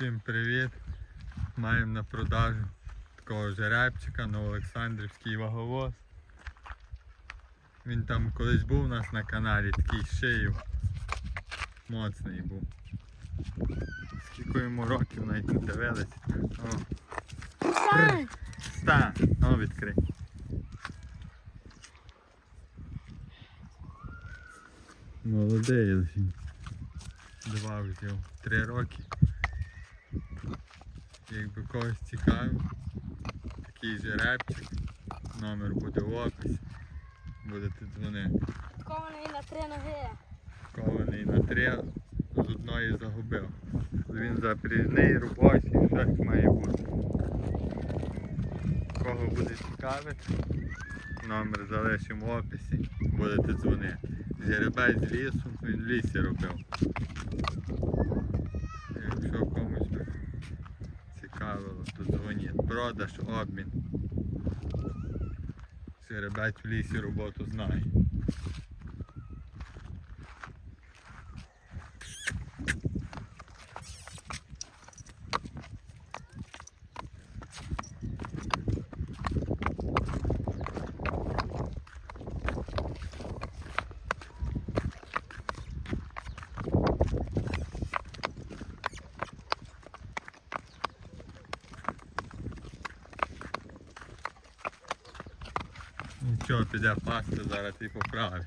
Всім привіт! Маємо на продажу такого жеребчика на Олександрівський ваговоз. Він там колись був у нас на каналі, такий шиїв. Моцний був. Скільки йому років навіть не дивилися. О, Стань! стань! О, відкрий. Молодий лишень. Давав його три роки. Якби когось цікавив, такий жеребчик, номер буде в описі. Будете дзвонити. Кований на три ноги. Кований на три, з одної загубив. Він запряжний, робочий, все як має бути. Кого буде цікавити, номер залишимо в описі, будете дзвонити. Жеребець з лісу, він в лісі робив. Продаж, обмін. Жеребець в лісі роботу знає. Нічого, піде пасти, зараз і поправить.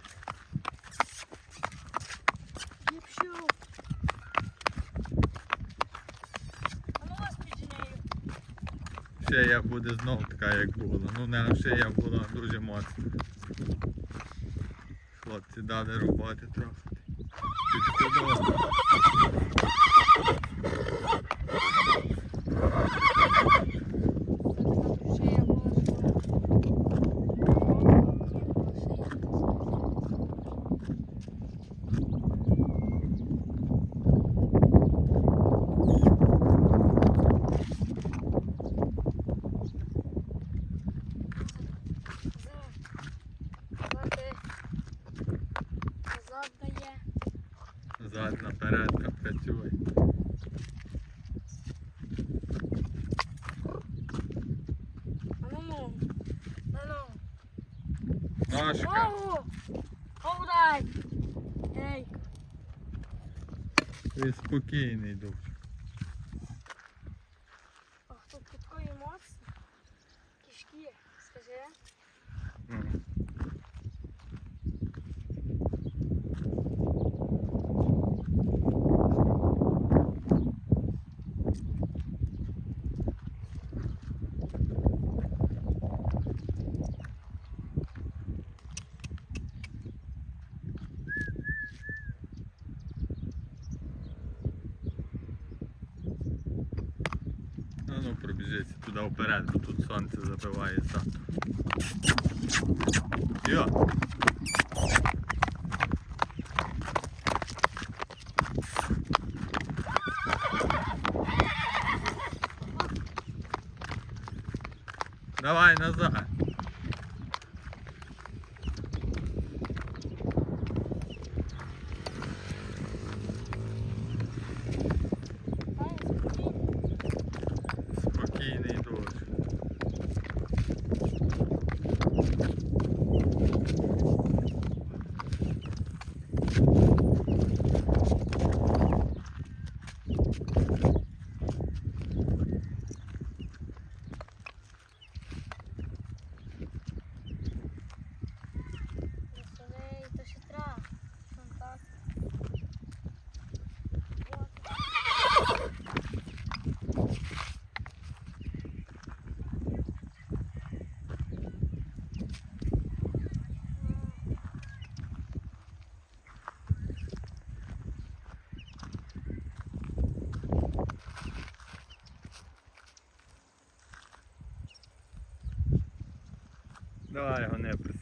Ліпшу. А ну вас. Шия буде знов така, як була. Ну не шия була дуже моцна. Хлопці дали роботи трохи. Підходили. Ще я була. Назад дає. Зад наперед та працює. А ну ну. А ну. Ножка. Hold Ей. Ти спокійний дуже. Ах, тут такої моцні. Кишки, скажи. Ну. А ну пробіжиться туди вперед, бо тут сонце забиває ззаду. Йо! Давай назад.